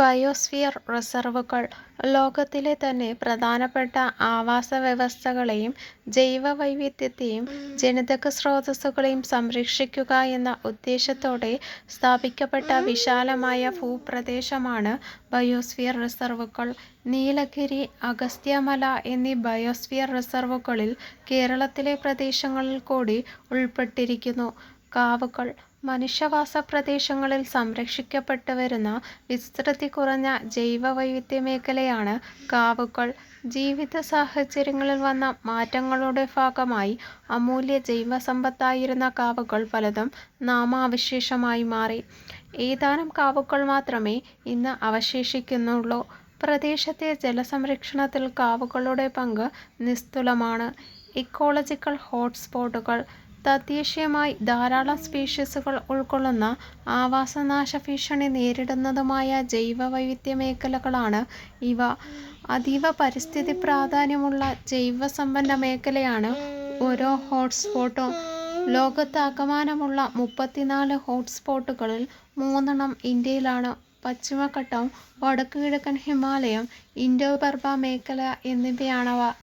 Biosphere റിസർവുകൾ ലോകത്തിലെ തന്നെ പ്രധാനപ്പെട്ട ആവാസ ആവാസവ്യവസ്ഥകളെയും ജൈവവൈവിധ്യത്തെയും ജനിതക സ്രോതസ്സുകളെയും സംരക്ഷിക്കുക എന്ന ഉദ്ദേശത്തോടെ സ്ഥാപിക്കപ്പെട്ട വിശാലമായ ഭൂപ്രദേശമാണ് ബയോസ്ഫിയർ റിസർവുകൾ. നീലഗിരി, അഗസ്ത്യമല എന്നീ ബയോസ്ഫിയർ റിസർവുകളിൽ കേരളത്തിലെ പ്രദേശങ്ങളിൽ കൂടി ഉൾപ്പെട്ടിരിക്കുന്നു. കാവുകൾ മനുഷ്യവാസ മനുഷ്യവാസപ്രദേശങ്ങളിൽ സംരക്ഷിക്കപ്പെട്ടുവരുന്ന വിസ്തൃതി കുറഞ്ഞ ജൈവവൈവിധ്യമേഖലയാണ് കാവുകൾ. ജീവിതസാഹചര്യങ്ങളിൽ വന്ന മാറ്റങ്ങളുടെ ഭാഗമായി അമൂല്യ ജൈവസമ്പത്തായിരുന്ന കാവുകൾ പലതും നാമാവശേഷമായി മാറി. ഏതാനും കാവുകൾ മാത്രമേ ഇന്ന് അവശേഷിക്കുന്നുള്ളൂ. പ്രദേശത്തെ ജലസംരക്ഷണത്തിൽ കാവുകളുടെ പങ്ക് നിസ്തുലമാണ്. ഇക്കോളജിക്കൽ ഹോട്ട്സ്പോട്ടുകൾ തദ്ദേശീയമായി ധാരാളം സ്പീഷീസുകൾ ഉൾക്കൊള്ളുന്ന ആവാസനാശ ഭീഷണി നേരിടുന്നതുമായ ജൈവവൈവിധ്യമേഖലകളാണ് ഇവ. അതീവ പരിസ്ഥിതി പ്രാധാന്യമുള്ള ജൈവസമ്പന്ന മേഖലയാണ് ഓരോ ഹോട്ട്സ്പോട്ടും. ലോകത്താകമാനമുള്ള മുപ്പത്തിനാല് ഹോട്ട്സ്പോട്ടുകളിൽ മൂന്നെണ്ണം ഇന്ത്യയിലാണ്. പശ്ചിമഘട്ടം, വടക്കുകിഴക്കൻ ഹിമാലയം, ഇൻഡോ ബർമ മേഖല എന്നിവയാണവ.